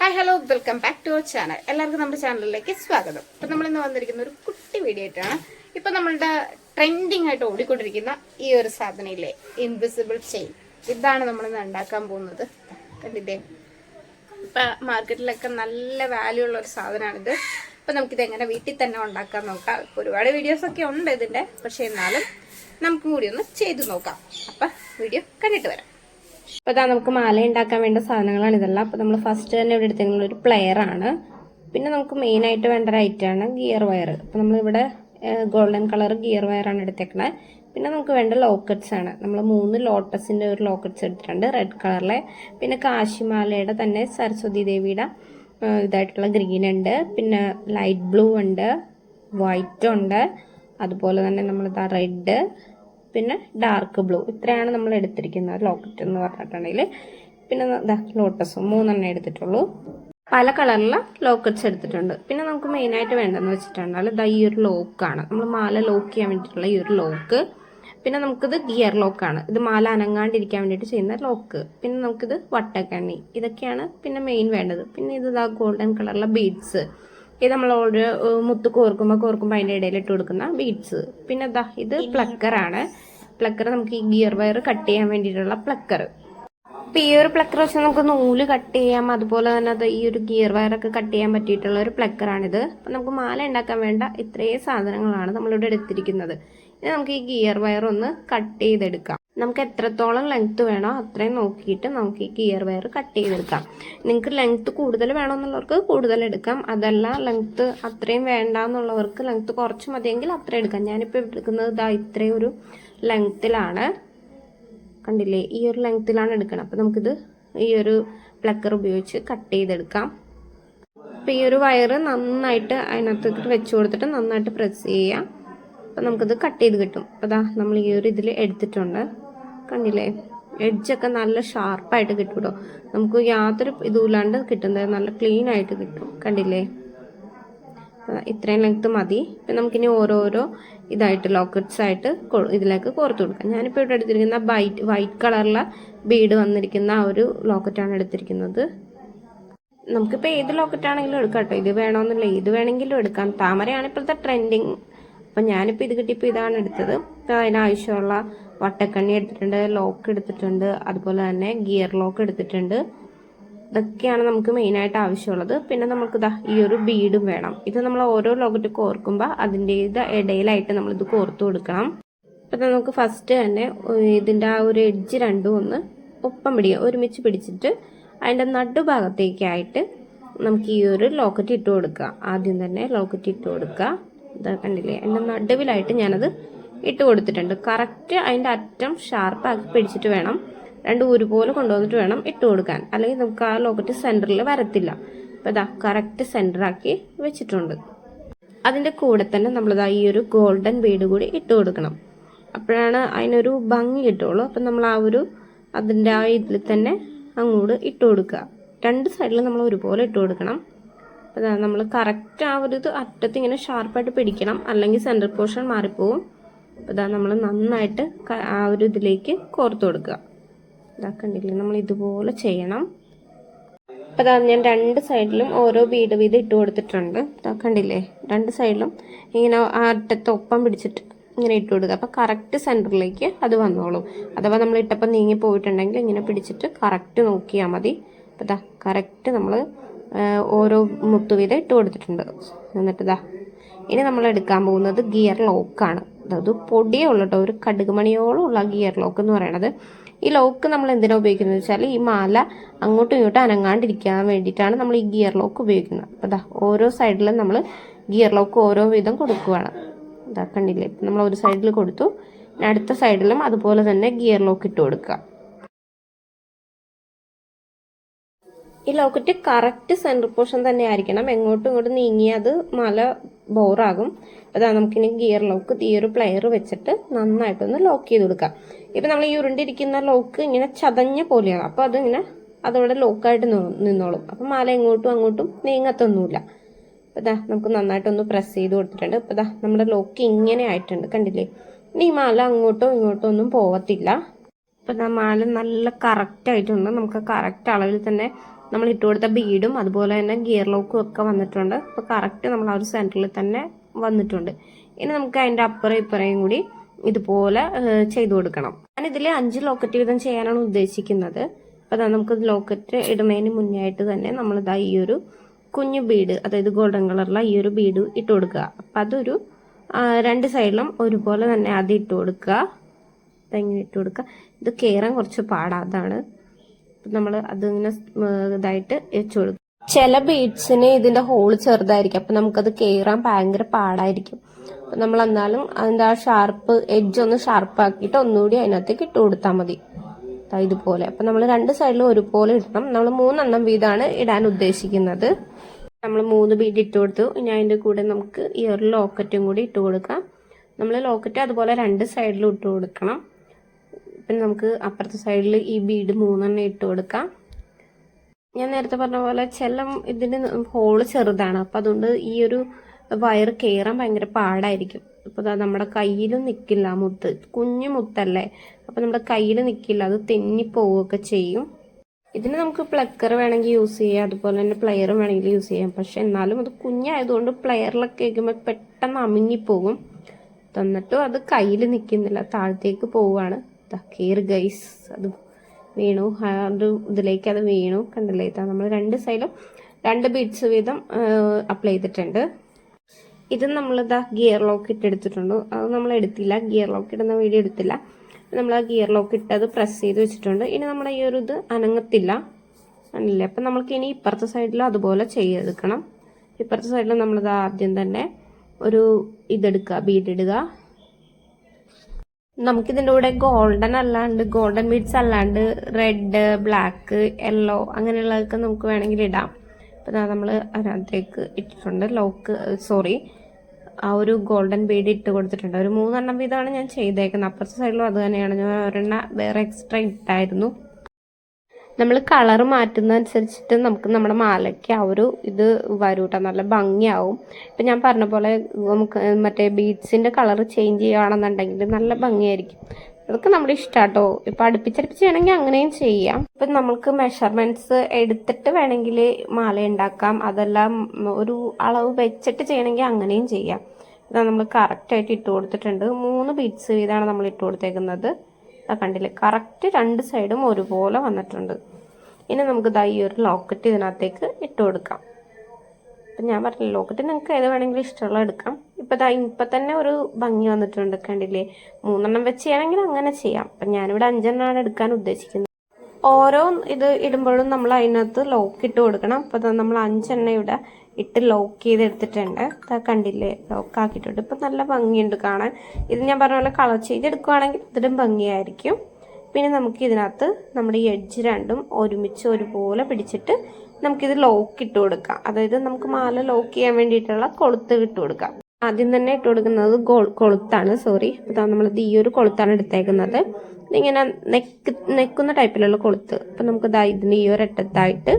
Hi hello welcome back to our channel എല്ലാവർക്കും നമ്മുടെ ചാനലിലേക്ക് സ്വാഗതം. ഇപ്പം നമ്മൾ ഇന്ന് വന്നിരിക്കുന്ന ഒരു കുട്ടി വീഡിയോ ആയിട്ടാണ്. ഇപ്പം നമ്മളുടെ ട്രെൻഡിങ് ആയിട്ട് ഓടിക്കൊണ്ടിരിക്കുന്ന ഈ ഒരു സാധനയില്ലേ ഇൻവിസിബിൾ ചെയിൻ ഇതാണ് നമ്മൾ ഇന്ന് ഉണ്ടാക്കാൻ പോകുന്നത്. കണ്ടില്ലേ? ഇപ്പം മാർക്കറ്റിലൊക്കെ നല്ല വാല്യൂ ഉള്ള ഒരു സാധനമാണിത് അപ്പം നമുക്കിത് എങ്ങനെ വീട്ടിൽ തന്നെ ഉണ്ടാക്കാൻ നോക്കാം. ഒരുപാട് വീഡിയോസൊക്കെ ഉണ്ട് ഇതിന്റെ പക്ഷേ എന്നാലും നമുക്കും കൂടി ഒന്ന് ചെയ്തു നോക്കാം. അപ്പം വീഡിയോ കണ്ടിട്ട് വരാം. അപ്പോൾ ഇതാ നമുക്ക് മാല ഉണ്ടാക്കാൻ വേണ്ട സാധനങ്ങളാണ് ഇതെല്ലാം. അപ്പോൾ നമ്മൾ ഫസ്റ്റ് തന്നെ ഇവിടെ എടുത്തിരിക്കുന്നത് ഒരു പ്ലെയർ ആണ്. പിന്നെ നമുക്ക് മെയിൻ ആയിട്ട് വേണ്ട ഒരു ആണ് ഗിയർ വയർ അപ്പോൾ നമ്മളിവിടെ ഗോൾഡൻ കളർ ഗിയർ വയർ ആണ് എടുത്തേക്കണേ. പിന്നെ നമുക്ക് വേണ്ട ലോക്കറ്റ്സ് ആണ്. നമ്മൾ മൂന്ന് ലോട്ടസിന്റെ ഒരു ലോക്കറ്റ്സ് എടുത്തിട്ടുണ്ട് റെഡ് കളറിലെ പിന്നെ കാശിമാലയുടെ തന്നെ സരസ്വതി ദേവിയുടെ ഇതായിട്ടുള്ള ഗ്രീൻ ഉണ്ട്. പിന്നെ ലൈറ്റ് ബ്ലൂ ഉണ്ട് വൈറ്റ് ഉണ്ട്. അതുപോലെ തന്നെ നമ്മളിതാ റെഡ് പിന്നെ ഡാർക്ക് ബ്ലൂ ഇത്രയാണ് നമ്മൾ എടുത്തിരിക്കുന്നത് ലോക്കറ്റ് എന്ന് പറഞ്ഞിട്ടുണ്ടെങ്കിൽ പിന്നെ ലോട്ടസും മൂന്നെണ്ണം എടുത്തിട്ടുള്ളൂ. പല കളറിലെ ലോക്കറ്റ്സ് എടുത്തിട്ടുണ്ട്. പിന്നെ നമുക്ക് മെയിനായിട്ട് വേണ്ടതെന്ന് വെച്ചിട്ടുണ്ടെങ്കിൽ ഇതാ ഈ ഒരു ലോക്കാണ് നമ്മൾ മാല ലോക്ക് ചെയ്യാൻ വേണ്ടിയിട്ടുള്ള ഈ ഒരു ലോക്ക് പിന്നെ നമുക്കിത് ഗിയർ ലോക്കാണ് ഇത് മാല അനങ്ങാണ്ടിരിക്കാൻ വേണ്ടിയിട്ട് ചെയ്യുന്ന ലോക്ക് പിന്നെ നമുക്കിത് വട്ടക്കണ്ണി. ഇതൊക്കെയാണ് പിന്നെ മെയിൻ വേണ്ടത്. പിന്നെ ഇത് ഇതാ ഗോൾഡൻ കളറിലെ ബീഡ്സ് ഇത് നമ്മൾ ഒരു മുത്ത് കോർക്കുമ്പോൾ കോർക്കുമ്പോൾ അതിന്റെ ഇടയിൽ ഇട്ട് കൊടുക്കുന്ന ബീഡ്സ് പിന്നെ ദാ ഇത് പ്ലക്കറാണ് പ്ലക്കർ നമുക്ക് ഈ ഗിയർ വയർ കട്ട് ചെയ്യാൻ വേണ്ടിയിട്ടുള്ള പ്ലക്കർ ഇപ്പം ഈ ഒരു പ്ലക്കർ വെച്ച് നമുക്ക് നൂൽ കട്ട് ചെയ്യാം. അതുപോലെ തന്നെ അത് ഈ ഒരു ഗിയർ വയറൊക്കെ കട്ട് ചെയ്യാൻ പറ്റിയിട്ടുള്ള ഒരു പ്ലക്കറാണിത് അപ്പം നമുക്ക് മാല ഉണ്ടാക്കാൻ വേണ്ട ഇത്രയും സാധനങ്ങളാണ് നമ്മളിവിടെ എടുത്തിരിക്കുന്നത്. ഇനി നമുക്ക് ഈ ഗിയർ വയർ ഒന്ന് കട്ട് ചെയ്തെടുക്കാം. നമുക്ക് എത്രത്തോളം ലെങ്ത് വേണോ അത്രയും നോക്കിയിട്ട് നമുക്ക് ഈ ഗിയർ വയർ കട്ട് ചെയ്തെടുക്കാം. നിങ്ങൾക്ക് ലെങ്ത്ത് കൂടുതൽ വേണമെന്നുള്ളവർക്ക് കൂടുതൽ എടുക്കാം. അതല്ല ലെങ്ത്ത് അത്രയും വേണ്ട എന്നുള്ളവർക്ക് ലെങ്ത്ത് കുറച്ച് മതിയെങ്കിൽ അത്രയും എടുക്കാം. ഞാനിപ്പോൾ എടുക്കുന്നത് ഇതാ ഇത്രയും ഒരു ലെങ്ത്തിലാണ് കണ്ടില്ലേ? ഈ ഒരു ലെങ്ത്തിലാണ് എടുക്കണം. അപ്പോൾ നമുക്കിത് ഈ ഒരു പ്ലക്കർ ഉപയോഗിച്ച് കട്ട് ചെയ്തെടുക്കാം. അപ്പോൾ ഈ ഒരു വയറ് നന്നായിട്ട് അതിനകത്തേക്ക് വെച്ച് കൊടുത്തിട്ട് നന്നായിട്ട് പ്രസ് ചെയ്യുക അപ്പോൾ നമുക്കിത് കട്ട് ചെയ്ത് കിട്ടും. അപ്പോൾ നമ്മൾ ഈ ഒരു ഇതിൽ എടുത്തിട്ടുണ്ട്. കണ്ടില്ലേ? എഡ്ജൊക്കെ നല്ല ഷാർപ്പായിട്ട് കിട്ടും കേട്ടോ നമുക്ക് യാതൊരു ഇതുമില്ലാണ്ട് കിട്ടുന്നത് നല്ല ക്ലീൻ ആയിട്ട് കിട്ടും. കണ്ടില്ലേ? ഇത്രയും ലെങ്ത്ത് മതി. ഇപ്പം നമുക്കിനി ഓരോരോ ഇതായിട്ട് ലോക്കറ്റ്സ് ആയിട്ട് ഇതിലേക്ക് കോർത്ത് കൊടുക്കാം. ഞാനിപ്പോൾ ഇവിടെ എടുത്തിരിക്കുന്ന വൈറ്റ് വൈറ്റ് കളറിലെ ബീഡ് വന്നിരിക്കുന്ന ആ ഒരു ലോക്കറ്റാണ് എടുത്തിരിക്കുന്നത്. നമുക്കിപ്പോൾ ഏത് ലോക്കറ്റ് ആണെങ്കിലും എടുക്കാം കേട്ടോ. ഇത് വേണമെന്നില്ല ഏത് വേണമെങ്കിലും എടുക്കാം. താമരയാണ് ഇപ്പോഴത്തെ ട്രെൻഡിങ് അപ്പം ഞാനിപ്പോൾ ഇത് കിട്ടിയപ്പോൾ ഇതാണ് എടുത്തത്. അതിനാവശ്യമുള്ള വട്ടക്കണ്ണി എടുത്തിട്ടുണ്ട് ലോക്ക് എടുത്തിട്ടുണ്ട് അതുപോലെ തന്നെ ഗിയർ ലോക്ക് എടുത്തിട്ടുണ്ട്. ഇതൊക്കെയാണ് നമുക്ക് മെയിനായിട്ട് ആവശ്യമുള്ളത്. പിന്നെ നമുക്ക് ഇതാ ഈ ഒരു ബീഡും വേണം. ഇത് നമ്മൾ ഓരോ ലോക്കറ്റ് കോർക്കുമ്പോൾ അതിന്റെ ഇത് ഇടയിലായിട്ട് നമ്മളിത് കോർത്തു കൊടുക്കണം. അപ്പം നമുക്ക് ഫസ്റ്റ് തന്നെ ഇതിന്റെ ആ ഒരു എഡ്ജ് രണ്ടും ഒന്ന് ഒപ്പം പിടിക്കുക ഒരുമിച്ച് പിടിച്ചിട്ട് അതിന്റെ നടുഭാഗത്തേക്കായിട്ട് നമുക്ക് ഈ ഒരു ലോക്കറ്റ് ഇട്ട് കൊടുക്കുക. ആദ്യം തന്നെ ലോക്കറ്റ് ഇട്ട് കൊടുക്കുക. ഇതാ കണ്ടില്ലേ? എന്റെ നടുവിലായിട്ട് ഞാനത് ഇട്ട് കൊടുത്തിട്ടുണ്ട്. കറക്റ്റ് അതിന്റെ അറ്റം ഷാർപ്പാക്കി പിടിച്ചിട്ട് വേണം. രണ്ട് ഒരുപോലെ കൊണ്ടുവന്നിട്ട് വേണം ഇട്ട് കൊടുക്കാൻ. അല്ലെങ്കിൽ നമുക്ക് ആ ലോക്കറ്റ് സെന്ററിൽ വരത്തില്ല. അപ്പോൾ ഇതാ കറക്റ്റ് സെന്ററാക്കി വെച്ചിട്ടുണ്ട്. അതിന്റെ കൂടെ തന്നെ നമ്മളിതാ ഈ ഒരു ഗോൾഡൻ ബീഡ് കൂടി ഇട്ട് കൊടുക്കണം. അപ്പോഴാണ് അതിനൊരു ഭംഗി കിട്ടുള്ളൂ. അപ്പം നമ്മൾ ആ ഒരു അതിന്റെ ആ ഇതിൽ തന്നെ അങ്ങോട്ട് ഇട്ട് കൊടുക്കുക. രണ്ട് സൈഡിലും നമ്മൾ ഒരുപോലെ ഇട്ട് കൊടുക്കണം. ഇതാ നമ്മൾ കറക്റ്റ് ആ ഒരു ഇത് അറ്റത്ത് ഇങ്ങനെ ഷാർപ്പായിട്ട് പിടിക്കണം. അല്ലെങ്കിൽ സെന്റർ പോർഷൻ മാറിപ്പോവും. അപ്പോൾ ഇതാ നമ്മൾ നന്നായിട്ട് ആ ഒരു ഇതിലേക്ക് കോർത്ത് കൊടുക്കുക. ഇതാ കണ്ടില്ലേ? നമ്മൾ ഇതുപോലെ ചെയ്യണം. അപ്പോൾ അതാ ഞാൻ രണ്ട് സൈഡിലും ഓരോ ബീഡ് വീതം ഇട്ട് കൊടുത്തിട്ടുണ്ട്. ഇതാക്കണ്ടില്ലേ രണ്ട് സൈഡിലും ഇങ്ങനെ ആ അറ്റത്ത് ഒപ്പം പിടിച്ചിട്ട് ഇങ്ങനെ ഇട്ട് കൊടുക്കുക. അപ്പോൾ കറക്റ്റ് സെന്ററിലേക്ക് അത് വന്നോളും. അഥവാ നമ്മൾ ഇട്ടപ്പോൾ നീങ്ങി പോയിട്ടുണ്ടെങ്കിൽ ഇങ്ങനെ പിടിച്ചിട്ട് കറക്റ്റ് നോക്കിയാൽ മതി. അപ്പോൾ ഇതാ കറക്റ്റ് നമ്മൾ ഓരോ മുത്തു വീതം ഇട്ട് കൊടുത്തിട്ടുണ്ട്. എന്നിട്ട് ഇതാ ഇനി നമ്മൾ എടുക്കാൻ പോകുന്നത് ഗിയർ ലോക്കാണ് അത് പൊടിയേ ഉള്ളൂ കേട്ടോ ഒരു കടുകുമണിയോളം ഉള്ള ഗിയർ ലോക്ക് എന്ന് പറയണത്. ഈ ലോക്ക് നമ്മൾ എന്തിനാ ഉപയോഗിക്കുന്നത് വെച്ചാൽ ഈ മാല അങ്ങോട്ടും ഇങ്ങോട്ടും അനങ്ങാണ്ടിരിക്കാൻ വേണ്ടിയിട്ടാണ് നമ്മൾ ഈ ഗിയർ ലോക്ക് ഉപയോഗിക്കുന്നത്. അപ്പോൾ ദാ ഓരോ സൈഡിലും നമ്മൾ ഗിയർ ലോക്ക് ഓരോ വിധം കൊടുക്കുകയാണ് ഇതാ കണ്ടില്ലേ നമ്മൾ ഒരു സൈഡിൽ കൊടുത്തു അടുത്ത സൈഡിലും അതുപോലെ തന്നെ ഗിയർ ലോക്ക് ഇട്ട് കൊടുക്കുക. ഈ ലോക്കറ്റ് കറക്റ്റ് സെന്റർ പോർഷൻ തന്നെ ആയിരിക്കണം. എങ്ങോട്ടും ഇങ്ങോട്ടും നീങ്ങി അത് മല ബോറാകും അതാ നമുക്കിനി ഗിയർ ലോക്ക് ഈ ഒരു പ്ലെയർ വെച്ചിട്ട് നന്നായിട്ടൊന്ന് ലോക്ക് ചെയ്ത് കൊടുക്കാം. ഇപ്പം നമ്മൾ ഈ ഉരുണ്ടിരിക്കുന്ന ലോക്ക് ഇങ്ങനെ ചതഞ്ഞ പോലെയാണ്. അപ്പോൾ അതിങ്ങനെ അതവിടെ ലോക്കായിട്ട് നിന്നോളും. അപ്പം മല എങ്ങോട്ടും അങ്ങോട്ടും നീങ്ങത്തൊന്നുമില്ല. അപ്പോൾ ഇതാ നമുക്ക് നന്നായിട്ടൊന്ന് പ്രസ് ചെയ്ത് കൊടുത്തിട്ടുണ്ട്. ഇപ്പോൾ ഇതാ നമ്മുടെ ലോക്ക് ഇങ്ങനെ ആയിട്ടുണ്ട്. കണ്ടില്ലേ? ഇനി ഈ മാല അങ്ങോട്ടോ ഇങ്ങോട്ടോ ഒന്നും പോവത്തില്ല. അപ്പോൾ ഇതാ മാല നല്ല കറക്റ്റ് ആയിട്ടുണ്ട്. നമുക്ക് കറക്റ്റ് അളവിൽ തന്നെ നമ്മൾ ഇട്ട് കൊടുത്ത ബീഡും അതുപോലെ തന്നെ ഗിയർ ലോക്കും ഒക്കെ വന്നിട്ടുണ്ട്. അപ്പോൾ കറക്റ്റ് നമ്മൾ ആ ഒരു സെന്ററിൽ തന്നെ വന്നിട്ടുണ്ട്. ഇനി നമുക്ക് അതിന്റെ അപ്പുറം ഇപ്പുറയും കൂടി ഇതുപോലെ ചെയ്തു കൊടുക്കണം. ഞാൻ ഇതിൽ അഞ്ച് ലോക്കറ്റ് വീതം ചെയ്യാനാണ് ഉദ്ദേശിക്കുന്നത്. അപ്പോൾ അതാ നമുക്ക് ലോക്കറ്റ് ഇടുന്നതിന് മുന്നേ ആയിട്ട് തന്നെ നമ്മളിതാ ഈ ഒരു കുഞ്ഞു ബീഡ് അതായത് ഗോൾഡൻ കളറുള്ള ഈ ഒരു ബീഡ് ഇട്ട് കൊടുക്കുക. അപ്പം അതൊരു രണ്ട് സൈഡിലും ഒരുപോലെ തന്നെ ആദ്യം ഇട്ട് കൊടുക്കുക. ഇതെങ്ങനെ ഇട്ട് കൊടുക്കുക? ഇത് കയറാൻ കുറച്ച് പാടാ. അതാണ് നമ്മൾ അതിങ്ങനെ ഇതായിട്ട് വെച്ച് കൊടുക്കും. ചില ബീഡ്സിന് ഇതിന്റെ ഹോൾ ചെറുതായിരിക്കും. അപ്പം നമുക്കത് കയറാൻ ഭയങ്കര പാടായിരിക്കും. നമ്മൾ എന്നാലും അതിന്റെ ആ ഷാർപ്പ് എഡ്ജ് ഒന്ന് ഷാർപ്പ് ആക്കിയിട്ട് ഒന്നുകൂടി അതിനകത്തേക്ക് ഇട്ട് കൊടുത്താൽ മതി. ഇതുപോലെ. അപ്പം നമ്മൾ രണ്ട് സൈഡിലും ഒരുപോലെ ഇടണം. നമ്മൾ മൂന്നെണ്ണം വീതാണ് ഇടാൻ ഉദ്ദേശിക്കുന്നത്. നമ്മൾ മൂന്ന് ബീഡ് ഇട്ട് കൊടുത്തു. ഇനി അതിന്റെ കൂടെ നമുക്ക് ഇയർ ലോക്കറ്റും കൂടി ഇട്ട് കൊടുക്കാം. നമ്മൾ ലോക്കറ്റ് അതുപോലെ രണ്ട് സൈഡിലും ഇട്ട് കൊടുക്കണം. പിന്നെ നമുക്ക് അപ്പുറത്തെ സൈഡിൽ ഈ ബീഡ് മൂന്നെണ്ണം ഇട്ട് കൊടുക്കാം. ഞാൻ നേരത്തെ പറഞ്ഞ പോലെ ചില ഇതിന് ഹോൾ ചെറുതാണ്. അപ്പം അതുകൊണ്ട് ഈ ഒരു വയർ കയറാൻ ഭയങ്കര പാടായിരിക്കും. അപ്പോൾ നമ്മുടെ കയ്യിലും നിൽക്കില്ല മുത്ത്. കുഞ്ഞു മുത്തല്ലേ? അപ്പം നമ്മുടെ കയ്യിൽ നിൽക്കില്ല അത് തെന്നി പോവുകയൊക്കെ ചെയ്യും. ഇതിന് നമുക്ക് പ്ലക്കർ വേണമെങ്കിൽ യൂസ് ചെയ്യാം. അതുപോലെ തന്നെ പ്ലെയറും വേണമെങ്കിൽ യൂസ് ചെയ്യാം. പക്ഷെ എന്നാലും അത് കുഞ്ഞായതുകൊണ്ട് പ്ലെയറിലൊക്കെ വയ്ക്കുമ്പോൾ പെട്ടെന്ന് അമിങ്ങിപ്പോകും തന്നിട്ടും അത് കയ്യിൽ നിൽക്കുന്നില്ല. താഴത്തേക്ക് പോവുകയാണ്. കയറി ഗൈസ് അത് വീണു. അത് ഇതിലേക്ക് അത് വീണു. കണ്ടില്ലേ? ഇതാ നമ്മൾ രണ്ട് സൈഡിലും രണ്ട് ബീഡ്സ് വീതം അപ്ലൈ ചെയ്തിട്ടുണ്ട്. ഇത് നമ്മളിതാ ഗിയർ ലോക്ക് ഇട്ട് എടുത്തിട്ടുണ്ട്. അത് നമ്മൾ എടുത്തില്ല. ഗിയർ ലോക്ക് ഇടുന്ന വീഡിയോ എടുത്തില്ല. നമ്മൾ ആ ഗിയർ ലോക്ക് ഇട്ടത് പ്രസ് ചെയ്ത് വെച്ചിട്ടുണ്ട്. ഇനി നമ്മുടെ ഈ ഒരു ഇത് അനങ്ങത്തില്ല. അല്ലേ അപ്പം നമ്മൾക്ക് ഇനി ഇപ്പുറത്തെ സൈഡിൽ അതുപോലെ ചെയ്തെടുക്കണം. ഇപ്പുറത്തെ സൈഡിൽ നമ്മളിത് ആദ്യം തന്നെ ഒരു ഇതെടുക്കുക. ബീഡ് ഇടുക. നമുക്കിതിന്റെ കൂടെ ഗോൾഡൻ അല്ലാണ്ട് ഗോൾഡൻ ബീഡ്സ് അല്ലാണ്ട് റെഡ് ബ്ലാക്ക് യെല്ലോ അങ്ങനെയുള്ളതൊക്കെ നമുക്ക് വേണമെങ്കിൽ ഇടാം. അപ്പോൾ നമ്മൾ അതിനകത്തേക്ക് ഇട്ടിട്ടുണ്ട്. ലോക്ക് സോറി ആ ഒരു ഗോൾഡൻ ബീഡ് ഇട്ട് കൊടുത്തിട്ടുണ്ട്. ഒരു മൂന്നെണ്ണം വീതമാണ് ഞാൻ ചെയ്തേക്കുന്നത്. അപ്പുറത്തെ സൈഡിലും അത് തന്നെയാണ്. ഞാൻ ഒരെണ്ണം വേറെ എക്സ്ട്രാ ഇട്ടായിരുന്നു. നമ്മൾ കളർ മാറ്റുന്ന അനുസരിച്ചിട്ട് നമുക്ക് നമ്മുടെ മാലയ്ക്ക് ആ ഒരു ഇത് വരും കേട്ടോ നല്ല ഭംഗിയാവും. ഇപ്പം ഞാൻ പറഞ്ഞ പോലെ നമുക്ക് മറ്റേ ബീഡ്സിന്റെ കളർ ചേഞ്ച് ചെയ്യുകയാണെന്നുണ്ടെങ്കിൽ നല്ല ഭംഗിയായിരിക്കും. അതൊക്കെ നമ്മുടെ ഇഷ്ടാട്ടോ. ഇപ്പം അടുപ്പിച്ചടുപ്പിച്ച് വേണമെങ്കിൽ അങ്ങനെയും ചെയ്യാം. ഇപ്പം നമുക്ക് മെഷർമെന്റ്സ് എടുത്തിട്ട് വേണമെങ്കിൽ മാല ഉണ്ടാക്കാം. അതെല്ലാം ഒരു അളവ് വെച്ചിട്ട് ചെയ്യണമെങ്കിൽ അങ്ങനെയും ചെയ്യാം. ഇതാ നമ്മൾ കറക്റ്റായിട്ട് ഇട്ട് കൊടുത്തിട്ടുണ്ട്. മൂന്ന് ബീഡ്സ് വീതമാണ് നമ്മൾ ഇട്ട് കൊടുത്തേക്കുന്നത്. ആ കണ്ടില്ലേ? കറക്റ്റ് രണ്ട് സൈഡും ഒരുപോലെ വന്നിട്ടുണ്ട്. ഇനി നമുക്ക് ദാ ഒരു ലോക്കറ്റ് ഇതിനകത്തേക്ക് ഇട്ട് കൊടുക്കാം. അപ്പം ഞാൻ പറഞ്ഞില്ല ലോക്കറ്റ് നിങ്ങൾക്ക് ഏത് വേണമെങ്കിലും ഇഷ്ടമുള്ള എടുക്കാം. ഇപ്പം ദാ ഇപ്പം തന്നെ ഒരു ഭംഗി വന്നിട്ടുണ്ട് കണ്ടില്ലേ? മൂന്നെണ്ണം വെച്ച് ചെയ്യണമെങ്കിൽ അങ്ങനെ ചെയ്യാം. അപ്പം ഞാനിവിടെ അഞ്ചെണ്ണമാണ് എടുക്കാൻ ഉദ്ദേശിക്കുന്നത്. ഓരോ ഇത് ഇടുമ്പോഴും നമ്മൾ അതിനകത്ത് ലോക്ക് ഇട്ട് കൊടുക്കണം. അപ്പോൾ നമ്മൾ അഞ്ചെണ്ണ ഇവിടെ ഇട്ട് ലോക്ക് ചെയ്ത് എടുത്തിട്ടുണ്ട് കണ്ടില്ലേ? ലോക്ക് ആക്കിയിട്ടുണ്ട്. ഇപ്പം നല്ല ഭംഗിയുണ്ട് കാണാൻ. ഇത് ഞാൻ പറഞ്ഞ പോലെ കളർ ചെയ്ത് ചെയ്തെടുക്കുകയാണെങ്കിൽ ഇതിലും ഭംഗിയായിരിക്കും. പിന്നെ നമുക്ക് ഇതിനകത്ത് നമ്മുടെ ഈ എഡ്ജ് രണ്ടും ഒരുമിച്ച് ഒരുപോലെ പിടിച്ചിട്ട് നമുക്കിത് ലോക്ക് ഇട്ട് കൊടുക്കാം. അതായത് നമുക്ക് മാല ലോക്ക് ചെയ്യാൻ വേണ്ടിയിട്ടുള്ള കൊളുത്ത് ഇട്ട് കൊടുക്കാം. ആദ്യം തന്നെ ഇട്ട് കൊടുക്കുന്നത് ഗോൾ കൊളുത്താണ്. സോറി അപ്പോൾ നമ്മളിത് ഈ ഒരു കൊളുത്താണ് എടുത്തേക്കുന്നത്. ഇതിങ്ങനെ നെക്ക് നെക്കുന്ന ടൈപ്പിലുള്ള കൊളുത്ത്. അപ്പം നമുക്ക് ദാ ഇതിന് ഈ ഒരു അറ്റത്തായിട്ട്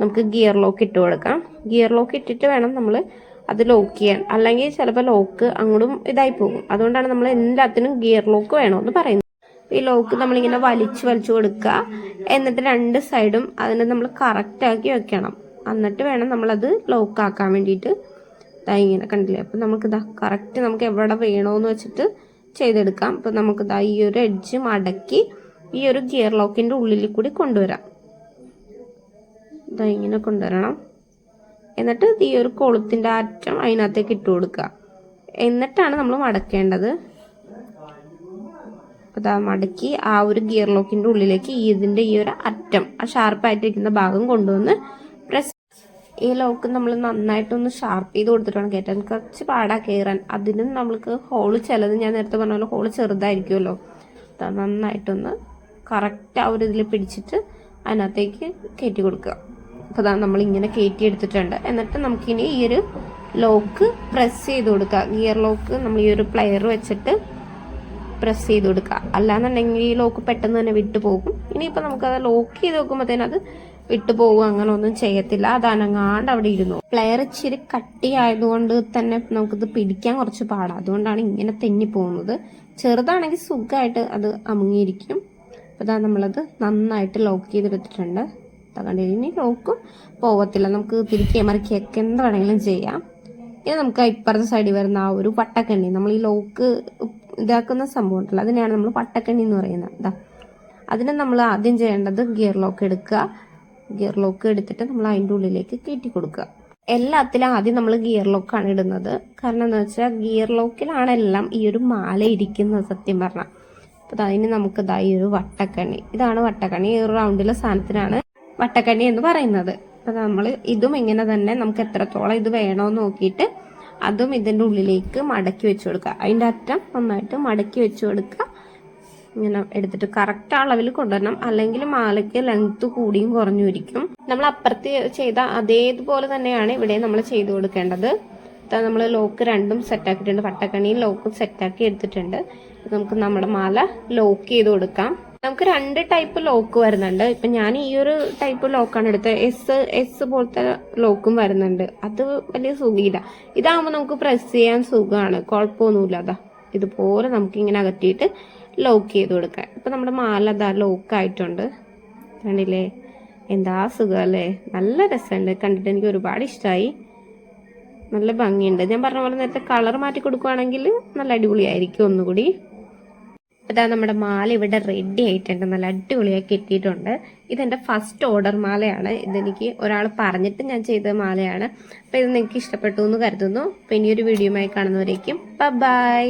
നമുക്ക് ഗിയർ ലോക്ക് ഇട്ട് കൊടുക്കാം. ഗിയർ ലോക്ക് ഇട്ടിട്ട് വേണം നമ്മൾ അത് ലോക്ക് ചെയ്യാൻ. അല്ലെങ്കിൽ ചിലപ്പോൾ ലോക്ക് അങ്ങോട്ടും ഇതായി പോകും. അതുകൊണ്ടാണ് നമ്മൾ എല്ലാത്തിനും ഗിയർ ലോക്ക് വേണമെന്ന് പറയുന്നത്. ഈ ലോക്ക് നമ്മളിങ്ങനെ വലിച്ചു വലിച്ചു കൊടുക്കുക. എന്നിട്ട് രണ്ട് സൈഡും അതിനെ നമ്മൾ കറക്റ്റാക്കി വെക്കണം. എന്നിട്ട് വേണം നമ്മളത് ലോക്ക് ആക്കാൻ വേണ്ടിയിട്ട്. ദാ ഇങ്ങനെ കണ്ടില്ലേ? അപ്പം നമുക്ക് ഇതാ കറക്റ്റ് നമുക്ക് എവിടെ വേണമെന്ന് വെച്ചിട്ട് ചെയ്തെടുക്കാം. അപ്പം നമുക്കിതാ ഈ ഒരു എഡ്ജ് മടക്കി ഈ ഒരു ഗിയർ ലോക്കിന്റെ ഉള്ളിൽ കൂടി കൊണ്ടുവരാം. ഇതാ ഇങ്ങനെ കൊണ്ടുവരണം. എന്നിട്ട് ഈ ഒരു കൊളുത്തിന്റെ അറ്റം അതിനകത്തേക്ക് ഇട്ട് കൊടുക്കുക. എന്നിട്ടാണ് നമ്മൾ മടക്കേണ്ടത്. അതാ മടക്കി ആ ഒരു ഗിയർ ലോക്കിന്റെ ഉള്ളിലേക്ക് ഇതിന്റെ ഈ ഒരു അറ്റം ആ ഷാർപ്പായിട്ടിരിക്കുന്ന ഭാഗം കൊണ്ടുവന്ന് പ്രസ് ഈ ലോക്ക് നമ്മൾ നന്നായിട്ടൊന്ന് ഷാർപ്പ് ചെയ്ത് കൊടുത്തിട്ടാണ് കയറ്റാൻ. കുറച്ച് പാടാ കയറാൻ. അതിനും നമ്മൾക്ക് ഹോൾ ചിലത് ഞാൻ നേരത്തെ പറഞ്ഞ പോലെ ഹോൾ ചെറുതായിരിക്കുമല്ലോ. നന്നായിട്ടൊന്ന് കറക്റ്റ് ആ ഒരു ഇതിൽ പിടിച്ചിട്ട് അതിനകത്തേക്ക് കയറ്റി കൊടുക്കുക. അപ്പോൾ നമ്മൾ ഇങ്ങനെ കയറ്റി എടുത്തിട്ടുണ്ട് എന്നിട്ട് നമുക്കിനി ഈ ഒരു ലോക്ക് പ്രസ് ചെയ്ത് കൊടുക്കുക. ഗിയർ ലോക്ക് നമ്മൾ ഈ ഒരു പ്ലെയർ വെച്ചിട്ട് പ്രസ് ചെയ്ത് കൊടുക്കുക. അല്ലാന്നുണ്ടെങ്കിൽ ഈ ലോക്ക് പെട്ടെന്ന് തന്നെ വിട്ടു പോകും. ഇനിയിപ്പോൾ നമുക്കത് ലോക്ക് ചെയ്ത് നോക്കുമ്പോഴത്തേനത് വിട്ടു പോകും. അങ്ങനെ ഒന്നും ചെയ്യത്തില്ല. അത് അനങ്ങാണ്ട് അവിടെ ഇരുന്നു. പ്ലെയർ ഇച്ചിരി കട്ടിയായതുകൊണ്ട് തന്നെ നമുക്കിത് പിടിക്കാൻ കുറച്ച് പാടാണ് അതുകൊണ്ടാണ് ഇങ്ങനെ തെന്നി പോകുന്നത്. ചെറുതാണെങ്കിൽ സുഖമായിട്ട് അത് അമുങ്ങിയിരിക്കും. അപ്പോൾ അതാ നമ്മളത് നന്നായിട്ട് ലോക്ക് ചെയ്തെടുത്തിട്ടുണ്ട്. കണ്ടില്ല ഇനി ലോക്ക് പോവത്തില്ല. നമുക്ക് തിരിക്കുകയും മറിക്കുകയൊക്കെ എന്ത് വേണമെങ്കിലും ചെയ്യാം. ഇനി നമുക്ക് ഇപ്പുറത്തെ സൈഡിൽ വരുന്ന ആ ഒരു പട്ടക്കണ്ണി. നമ്മൾ ഈ ലോക്ക് ഇതാക്കുന്ന സംഭവം ഉണ്ടല്ലോ. അതിനെയാണ് നമ്മൾ പട്ടക്കണ്ണി എന്ന് പറയുന്നത്. എന്താ അതിനെ നമ്മൾ ആദ്യം ചെയ്യേണ്ടത് ഗിയർ ലോക്ക് എടുക്കുക. ഗിയർ ലോക്ക് എടുത്തിട്ട് നമ്മൾ അതിന്റെ ഉള്ളിലേക്ക് കയറ്റി കൊടുക്കുക. എല്ലാത്തിലും ആദ്യം നമ്മൾ ഗിയർ ലോക്കാണ് ഇടുന്നത്. കാരണം എന്താ വെച്ചാൽ ഗിയർ ലോക്കിലാണ് എല്ലാം ഈ ഒരു മാല ഇരിക്കുന്നത് സത്യം പറഞ്ഞാൽ അപ്പോൾ അതിന് നമുക്ക് ഇതാ ഈ ഒരു വട്ടക്കണ്ണി. ഇതാണ് വട്ടക്കണ്ണി. ഈ ഒരു റൗണ്ടിലെ സാധനത്തിനാണ് വട്ടക്കണ്ണി എന്ന് പറയുന്നത്. അപ്പോൾ നമ്മൾ ഇതും ഇങ്ങനെ തന്നെ നമുക്ക് എത്രത്തോളം ഇത് വേണമെന്ന് നോക്കിയിട്ട് അതും ഇതിന്റെ ഉള്ളിലേക്ക് മടക്കി വെച്ച് കൊടുക്കുക. അതിന്റെ അറ്റം നന്നായിട്ട് മടക്കി വെച്ച് കൊടുക്കുക. ഇങ്ങനെ എടുത്തിട്ട് കറക്റ്റ് അളവിൽ കൊണ്ടുവരണം. അല്ലെങ്കിൽ മാലയ്ക്ക് ലെങ്ത് കൂടിയും കുറഞ്ഞു ഇരിക്കും നമ്മൾ അപ്പുറത്ത് ചെയ്ത അതേതുപോലെ തന്നെയാണ് ഇവിടെ നമ്മൾ ചെയ്തു കൊടുക്കേണ്ടത്. നമ്മൾ ലോക്ക് രണ്ടും സെറ്റാക്കിയിട്ടുണ്ട് വട്ടക്കണിയും ലോക്കും സെറ്റാക്കി എടുത്തിട്ടുണ്ട്. നമുക്ക് നമ്മുടെ മാല ലോക്ക് ചെയ്ത് കൊടുക്കാം. നമുക്ക് രണ്ട് ടൈപ്പ് ലോക്ക് വരുന്നുണ്ട്. ഇപ്പൊ ഞാൻ ഈ ഒരു ടൈപ്പ് ലോക്കാണ് എടുത്തത്. എസ് എസ് പോലത്തെ ലോക്കും വരുന്നുണ്ട്. അത് വലിയ സുഖമില്ല. ഇതാകുമ്പോൾ നമുക്ക് പ്രസ് ചെയ്യാൻ സുഖമാണ്. കുഴപ്പമൊന്നുമില്ല. അതാ ഇതുപോലെ നമുക്ക് ഇങ്ങനെ അകറ്റിയിട്ട് ലോക്ക് ചെയ്ത് കൊടുക്കാം. ഇപ്പൊ നമ്മുടെ മാല അതാ ലോക്ക് ആയിട്ടുണ്ട്. കണ്ടില്ലേ? എന്താ സുഖം അല്ലേ? നല്ല രസമുണ്ട്. കണ്ടിട്ട് എനിക്ക് ഒരുപാട് ഇഷ്ടമായി നല്ല ഭംഗിയുണ്ട്. ഞാൻ പറഞ്ഞ പോലെ നേരത്തെ കളർ മാറ്റി കൊടുക്കുവാണെങ്കിൽ നല്ല അടിപൊളിയായിരിക്കും ഒന്നുകൂടി. ഇതാ നമ്മുടെ മാല ഇവിടെ റെഡി ആയിട്ടുണ്ട്. നല്ല അടിപൊളിയാക്കി എത്തിയിട്ടുണ്ട് ഇതെന്റെ ഫസ്റ്റ് ഓർഡർ മാലയാണ്. ഇതെനിക്ക് ഒരാൾ പറഞ്ഞിട്ട് ഞാൻ ചെയ്ത മാലയാണ്. അപ്പൊ ഇത് നിങ്ങൾക്ക് ഇഷ്ടപ്പെട്ടു എന്ന് കരുതുന്നു. അപ്പൊ ഇനിയൊരു വീഡിയോയുമായി കാണുന്നവരേക്കും. ബൈ